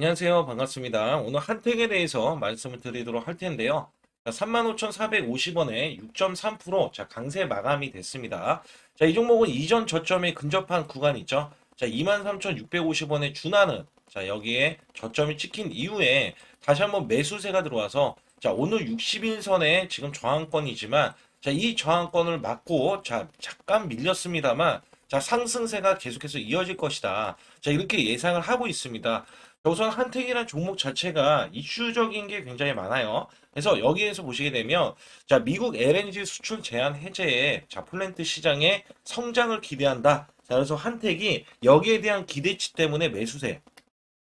안녕하세요. 반갑습니다. 오늘 한택에 대해서 말씀을 드리도록 할 텐데요. 35,450원에 6.3% 자, 강세 마감이 됐습니다. 자, 이 종목은 이전 저점에 근접한 구간 있죠. 자, 23,650원에 준하는 자, 여기에 저점이 찍힌 이후에 다시 한번 매수세가 들어와서 자, 오늘 60일선에 지금 저항권이지만 자, 이 저항권을 맞고 자, 잠깐 밀렸습니다만 자, 상승세가 계속해서 이어질 것이다. 자, 이렇게 예상을 하고 있습니다. 자, 우선 한택이라는 종목 자체가 이슈적인 게 굉장히 많아요. 그래서 여기에서 보시게 되면 자, 미국 LNG 수출 제한 해제에 자, 폴란드 시장의 성장을 기대한다. 자, 그래서 한택이 여기에 대한 기대치 때문에 매수세.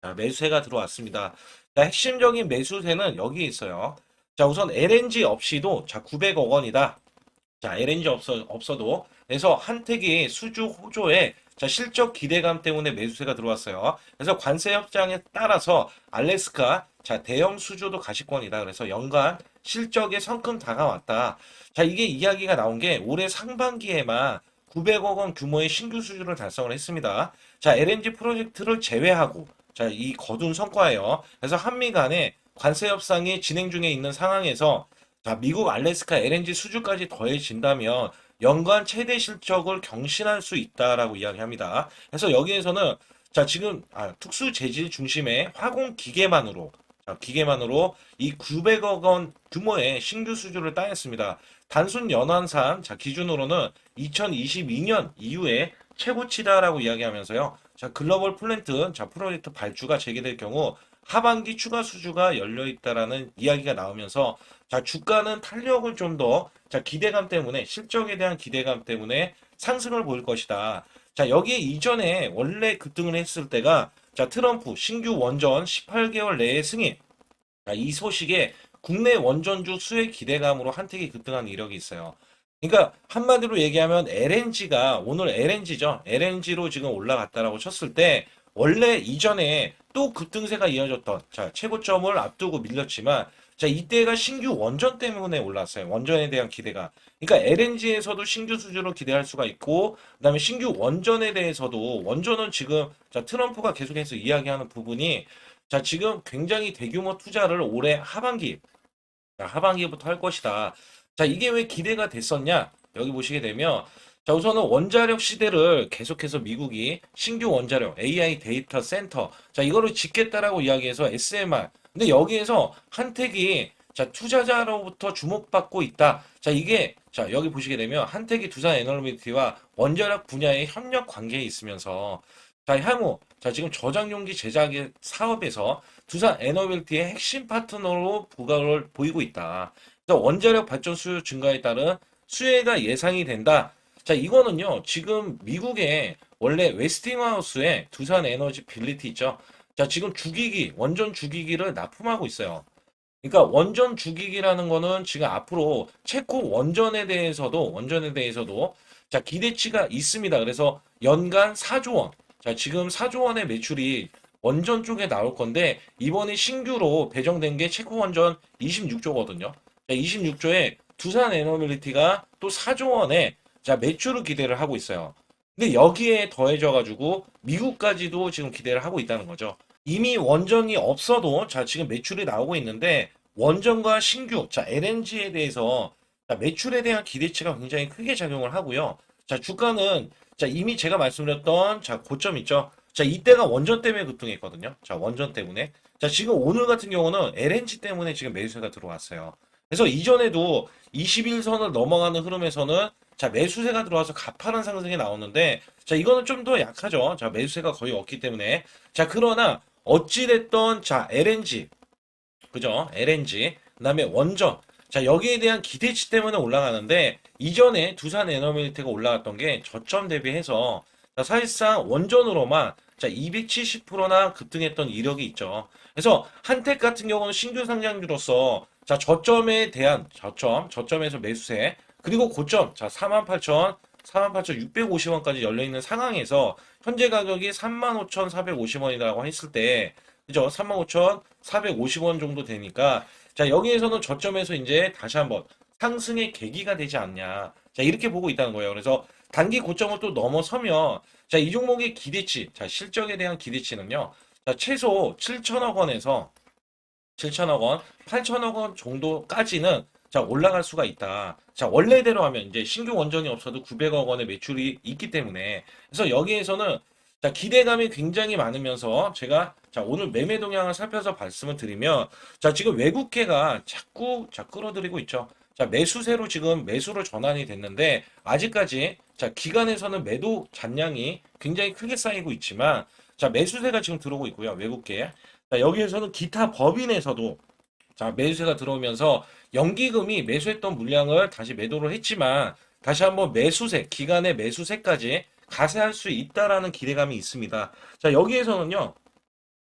자, 매수세가 들어왔습니다. 자, 핵심적인 매수세는 여기에 있어요. 자, 우선 LNG 없이도 자, 900억 원이다. 자, LNG 없어, 없어도. 그래서 한택이 수주 호조에 자, 실적 기대감 때문에 매수세가 들어왔어요. 그래서 관세 협정에 따라서 알래스카 자, 대형 수주도 가시권이다. 그래서 연간 실적에 성큼 다가왔다. 자, 이게 이야기가 나온 게 올해 상반기에만 900억 원 규모의 신규 수주를 달성을 했습니다. 자, LNG 프로젝트를 제외하고 자, 이 거둔 성과예요. 그래서 한미 간의 관세 협상이 진행 중에 있는 상황에서 자, 미국 알래스카 LNG 수주까지 더해진다면 연간 최대 실적을 경신할 수 있다라고 이야기합니다. 그래서 여기에서는 자, 지금 아, 특수 재질 중심의 화공 기계만으로 자, 기계만으로 이 900억 원 규모의 신규 수주를 따냈습니다. 단순 연환상 자, 기준으로는 2022년 이후에 최고치다라고 이야기하면서요. 자, 글로벌 플랜트 자, 프로젝트 발주가 재개될 경우 하반기 추가 수주가 열려 있다라는 이야기가 나오면서 자, 주가는 탄력을 좀 더 자, 기대감 때문에 실적에 대한 기대감 때문에 상승을 보일 것이다. 자, 여기에 이전에 원래 급등을 했을 때가 자, 트럼프 신규 원전 18개월 내에 승인. 자, 이 소식에 국내 원전주 수혜 기대감으로 한택이 급등한 이력이 있어요. 그러니까 한마디로 얘기하면 LNG가 오늘 LNG죠. LNG로 지금 올라갔다라고 쳤을 때 원래 이전에 또 급등세가 이어졌던 자, 최고점을 앞두고 밀렸지만 자, 이때가 신규 원전 때문에 올랐어요. 원전에 대한 기대가. 그러니까 LNG에서도 신규 수주를 기대할 수가 있고, 그다음에 신규 원전에 대해서도 원전은 지금 자, 트럼프가 계속해서 이야기하는 부분이 자, 지금 굉장히 대규모 투자를 올해 하반기 자, 하반기부터 할 것이다. 자, 이게 왜 기대가 됐었냐? 여기 보시게 되면 자, 우선은 원자력 시대를 계속해서 미국이 신규 원자력 AI 데이터 센터 자, 이거를 짓겠다라고 이야기해서 SMR 근데 여기에서 한택이 자, 투자자로부터 주목받고 있다. 자, 이게 자, 여기 보시게 되면 한택이 두산 에너비티와 원자력 분야의 협력 관계에 있으면서 자, 향후 자, 지금 저장용기 제작의 사업에서 두산 에너빌티의 핵심 파트너로 부각을 보이고 있다. 그래서 원자력 발전 수요 증가에 따른 수혜가 예상이 된다. 자, 이거는요, 지금 미국의 원래 웨스팅하우스에 두산 에너지 빌리티 있죠. 자, 지금 주기기, 원전 주기기를 납품하고 있어요. 그러니까 원전 주기기라는 거는 지금 앞으로 체코 원전에 대해서도, 원전에 대해서도 자, 기대치가 있습니다. 그래서 연간 4조 원. 자, 지금 4조 원의 매출이 원전 쪽에 나올 건데, 이번에 신규로 배정된 게 체코 원전 26조거든요. 자, 26조에 두산 에너빌리티가 또 4조 원의 자, 매출을 기대를 하고 있어요. 근데 여기에 더해져 가지고 미국까지도 지금 기대를 하고 있다는 거죠. 이미 원전이 없어도 자, 지금 매출이 나오고 있는데 원전과 신규 자, LNG에 대해서 자, 매출에 대한 기대치가 굉장히 크게 작용을 하고요. 자, 주가는 자, 이미 제가 말씀드렸던 자, 고점 있죠. 자, 이때가 원전 때문에 급등했거든요. 자, 원전 때문에. 자, 지금 오늘 같은 경우는 LNG 때문에 지금 매수세가 들어왔어요. 그래서 이전에도 21선을 넘어가는 흐름에서는 자, 매수세가 들어와서 가파른 상승이 나오는데, 자, 이거는 좀 더 약하죠. 자, 매수세가 거의 없기 때문에. 자, 그러나, 어찌됐던, 자, LNG. 그죠? LNG. 그 다음에 원전. 자, 여기에 대한 기대치 때문에 올라가는데, 이전에 두산 에너빌리티가 올라갔던 게 저점 대비해서, 자, 사실상 원전으로만, 자, 270%나 급등했던 이력이 있죠. 그래서, 한택 같은 경우는 신규 상장주로서, 자, 저점에 대한 저점, 저점에서 매수세, 그리고 고점, 자, 48,000, 48,650원까지 열려 있는 상황에서 현재 가격이 35,450원이라고 했을 때, 그죠? 35,450원 정도 되니까, 자, 여기에서는 저점에서 이제 다시 한번 상승의 계기가 되지 않냐. 자, 이렇게 보고 있다는 거예요. 그래서 단기 고점을 또 넘어서면, 자, 이 종목의 기대치, 자, 실적에 대한 기대치는요, 자, 최소 7천억 원에서 7천억 원, 8천억 원 정도까지는 자, 올라갈 수가 있다. 자, 원래대로 하면 이제 신규 원전이 없어도 900억 원의 매출이 있기 때문에 그래서 여기에서는 자, 기대감이 굉장히 많으면서 제가 자, 오늘 매매 동향을 살펴서 말씀을 드리면 자, 지금 외국계가 자꾸 자, 끌어들이고 있죠. 자, 매수세로 지금 매수로 전환이 됐는데 아직까지 자, 기간에서는 매도 잔량이 굉장히 크게 쌓이고 있지만 자, 매수세가 지금 들어오고 있고요. 외국계. 자, 여기에서는 기타 법인에서도 자, 매수세가 들어오면서 연기금이 매수했던 물량을 다시 매도를 했지만 다시 한번 매수세, 기간의 매수세까지 가세할 수 있다라는 기대감이 있습니다. 자, 여기에서는요.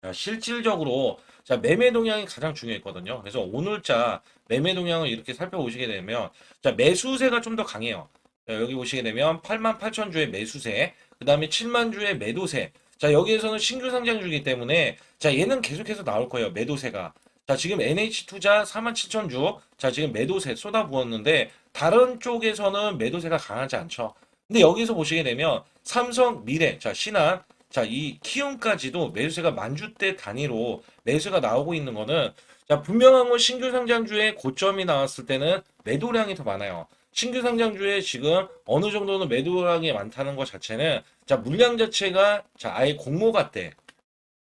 자, 실질적으로 자, 매매 동향이 가장 중요했거든요. 그래서 오늘자 매매 동향을 이렇게 살펴보시게 되면 자, 매수세가 좀 더 강해요. 자, 여기 보시게 되면 8만 8천 주의 매수세, 그다음에 7만 주의 매도세. 자, 여기에서는 신규 상장주이기 때문에 자, 얘는 계속해서 나올 거예요. 매도세가. 자, 지금 NH투자 4만 7천 주. 자, 지금 매도세 쏟아부었는데 다른 쪽에서는 매도세가 강하지 않죠. 근데 여기서 보시게 되면 삼성, 미래, 자, 신한 자, 이 키움까지도 매수세가 만주대 단위로 매수가 나오고 있는 거는 자, 분명한 건 신규 상장주의 고점이 나왔을 때는 매도량이 더 많아요. 신규 상장주에 지금 어느 정도는 매도량이 많다는 것 자체는 자, 물량 자체가 자, 아예 공모가 때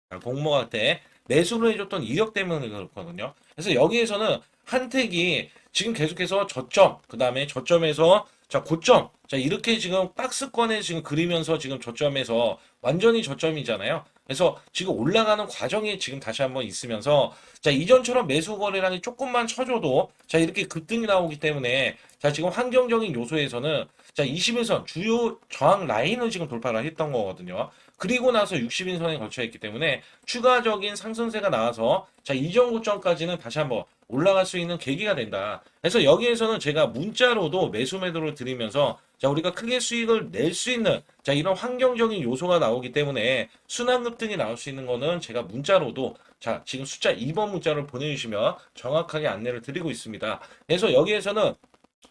자, 공모가 때 매수를 해줬던 이력 때문에 그렇거든요. 그래서 여기에서는 한택이 지금 계속해서 저점, 그 다음에 저점에서 자, 고점. 자, 이렇게 지금 박스권에 지금 그리면서 지금 저점에서 완전히 저점이잖아요. 그래서 지금 올라가는 과정이 지금 다시 한번 있으면서 자, 이전처럼 매수 거래량이 조금만 쳐줘도 자, 이렇게 급등이 나오기 때문에 자, 지금 환경적인 요소에서는 자, 20인선 주요 저항 라인을 지금 돌파를 했던 거거든요. 그리고 나서 60인선에 걸쳐 있기 때문에 추가적인 상승세가 나와서 자, 이전 고점까지는 다시 한번 올라갈 수 있는 계기가 된다. 그래서 여기에서는 제가 문자로도 매수 매도를 드리면서 자, 우리가 크게 수익을 낼 수 있는 자, 이런 환경적인 요소가 나오기 때문에 순환 급 등이 나올 수 있는 거는 제가 문자로도 자, 지금 숫자 2번 문자를 보내주시면 정확하게 안내를 드리고 있습니다. 그래서 여기에서는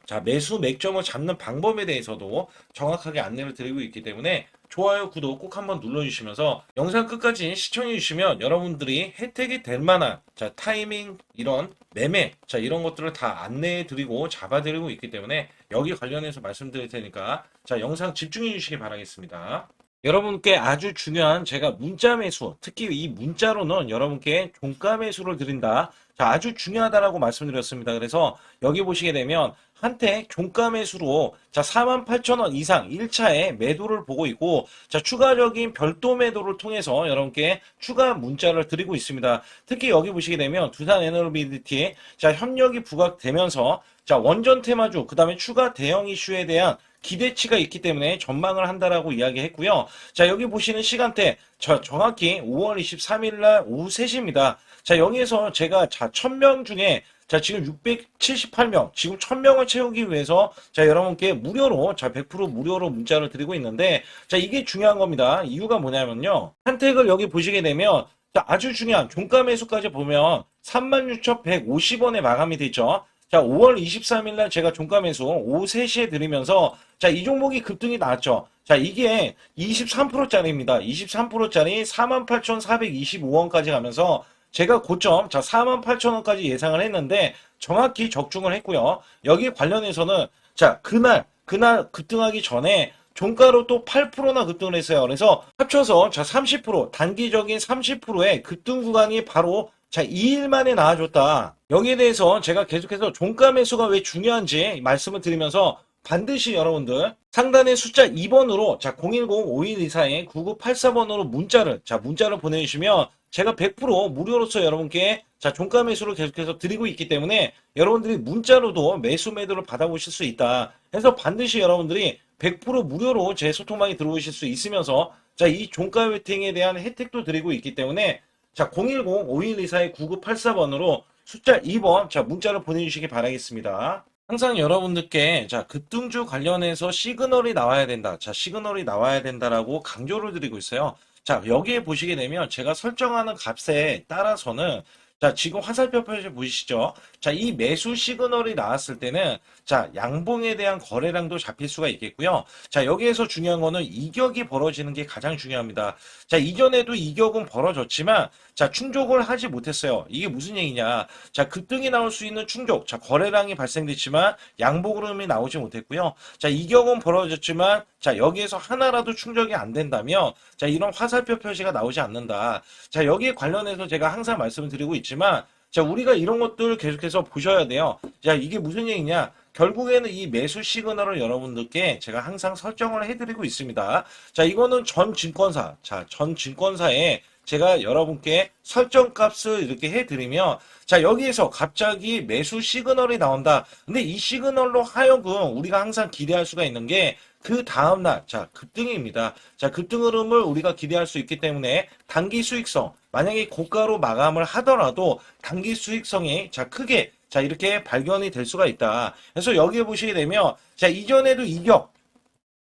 자, 매수 맥점을 잡는 방법에 대해서도 정확하게 안내를 드리고 있기 때문에 좋아요, 구독 꼭 한번 눌러주시면서 영상 끝까지 시청해 주시면 여러분들이 혜택이 될 만한 자, 타이밍 이런 매매 자, 이런 것들을 다 안내해 드리고 잡아 드리고 있기 때문에 여기 관련해서 말씀드릴 테니까 자, 영상 집중해 주시기 바라겠습니다. 여러분께 아주 중요한 제가 문자 매수, 특히 이 문자로는 여러분께 종가 매수를 드린다. 자, 아주 중요하다라고 말씀드렸습니다. 그래서 여기 보시게 되면 한테 종가 매수로 자 48,000원 이상 1차에 매도를 보고 있고 자 추가적인 별도 매도를 통해서 여러분께 추가 문자를 드리고 있습니다. 특히 여기 보시게 되면 두산 에너비리티 자 협력이 부각되면서 자 원전 테마주 그다음에 추가 대형 이슈에 대한 기대치가 있기 때문에 전망을 한다라고 이야기했고요. 자 여기 보시는 시간대 저 정확히 5월 23일 날 오후 3시입니다. 자 여기에서 제가 자 1000명 중에 자, 지금 678명, 지금 1000명을 채우기 위해서 자, 여러분께 무료로 자, 100% 무료로 문자를 드리고 있는데 자, 이게 중요한 겁니다. 이유가 뭐냐면요. 한택을 여기 보시게 되면 자, 아주 중요한 종가 매수까지 보면 36,150원에 마감이 되죠. 자, 5월 23일 날 제가 종가 매수 오후 3시에 드리면서 자, 이 종목이 급등이 나왔죠. 자, 이게 23%짜리입니다. 23%짜리 48,425원까지 가면서 제가 고점 자 48,000원까지 예상을 했는데 정확히 적중을 했고요. 여기 관련해서는 자 그날 그날 급등하기 전에 종가로 또 8%나 급등을 했어요. 그래서 합쳐서 자 30% 단기적인 30%의 급등 구간이 바로 자 2일 만에 나와줬다. 여기에 대해서 제가 계속해서 종가 매수가 왜 중요한지 말씀을 드리면서 반드시 여러분들 상단의 숫자 2번으로 자 010-5124-9984번으로 문자를 자 문자를 보내주시면 제가 100% 무료로서 여러분께 자 종가 매수를 계속해서 드리고 있기 때문에 여러분들이 문자로도 매수 매도를 받아보실 수 있다. 해서 반드시 여러분들이 100% 무료로 제 소통방에 들어오실 수 있으면서 자 이 종가 웨팅에 대한 혜택도 드리고 있기 때문에 자 010-5124-9984번으로 숫자 2번 자 문자를 보내주시기 바라겠습니다. 항상 여러분들께 자 급등주 관련해서 시그널이 나와야 된다. 자 시그널이 나와야 된다라고 강조를 드리고 있어요. 자 여기에 보시게 되면 제가 설정하는 값에 따라서는 자, 지금 화살표 표시 보이시죠? 자, 이 매수 시그널이 나왔을 때는 자, 양봉에 대한 거래량도 잡힐 수가 있겠고요. 자, 여기에서 중요한 거는 이격이 벌어지는 게 가장 중요합니다. 자, 이전에도 이격은 벌어졌지만 자, 충족을 하지 못했어요. 이게 무슨 얘기냐? 자, 급등이 나올 수 있는 충족. 자, 거래량이 발생됐지만 양복 흐름이 나오지 못했고요. 자, 이격은 벌어졌지만 자, 여기에서 하나라도 충족이 안 된다면 자, 이런 화살표 표시가 나오지 않는다. 자, 여기에 관련해서 제가 항상 말씀을 드리고 있지만 자, 우리가 이런 것들 계속해서 보셔야 돼요. 자, 이게 무슨 얘기냐? 결국에는 이 매수 시그널을 여러분들께 제가 항상 설정을 해드리고 있습니다. 자, 이거는 전 증권사, 자, 전 증권사에 제가 여러분께 설정 값을 이렇게 해드리면, 자, 여기에서 갑자기 매수 시그널이 나온다. 근데 이 시그널로 하여금 우리가 항상 기대할 수가 있는 게, 그 다음날, 자, 급등입니다. 자, 급등 흐름을 우리가 기대할 수 있기 때문에 단기 수익성, 만약에 고가로 마감을 하더라도 단기 수익성이 자, 크게 자, 이렇게 발견이 될 수가 있다. 그래서 여기에 보시게 되면, 자, 이전에도 이격,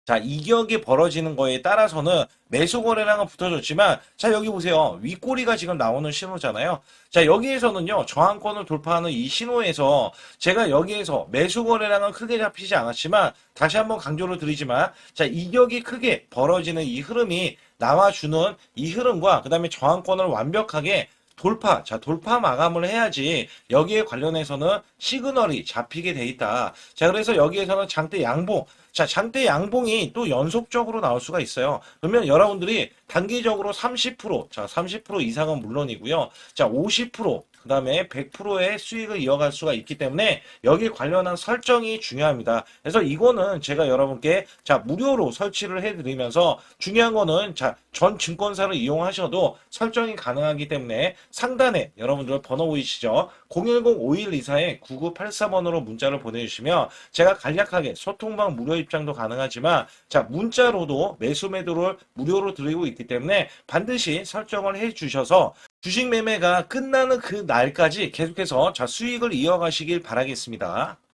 자, 이격이 벌어지는 거에 따라서는 매수 거래량은 붙어졌지만, 자, 여기 보세요. 윗꼬리가 지금 나오는 신호잖아요. 자, 여기에서는요, 저항권을 돌파하는 이 신호에서 제가 여기에서 매수 거래량은 크게 잡히지 않았지만, 다시 한번 강조를 드리지만, 자, 이격이 크게 벌어지는 이 흐름이 나와주는 이 흐름과, 그 다음에 저항권을 완벽하게 돌파, 자, 돌파 마감을 해야지 여기에 관련해서는 시그널이 잡히게 돼 있다. 자, 그래서 여기에서는 장대 양봉, 자, 장대 양봉이 또 연속적으로 나올 수가 있어요. 그러면 여러분들이 단기적으로 30%, 자, 30% 이상은 물론이고요. 자, 50%, 그 다음에 100%의 수익을 이어갈 수가 있기 때문에 여기 관련한 설정이 중요합니다. 그래서 이거는 제가 여러분께 자, 무료로 설치를 해드리면서 중요한 거는 자, 전 증권사를 이용하셔도 설정이 가능하기 때문에 상단에 여러분들 번호 보이시죠? 010-5124-9984번으로 문자를 보내주시면 제가 간략하게 소통방 무료 입장도 가능하지만 자, 문자로도 매수 매도를 무료로 드리고 있기 때문에 반드시 설정을 해 주셔서 주식 매매가 끝나는 그 날까지 계속해서 자, 수익을 이어가시길 바라겠습니다.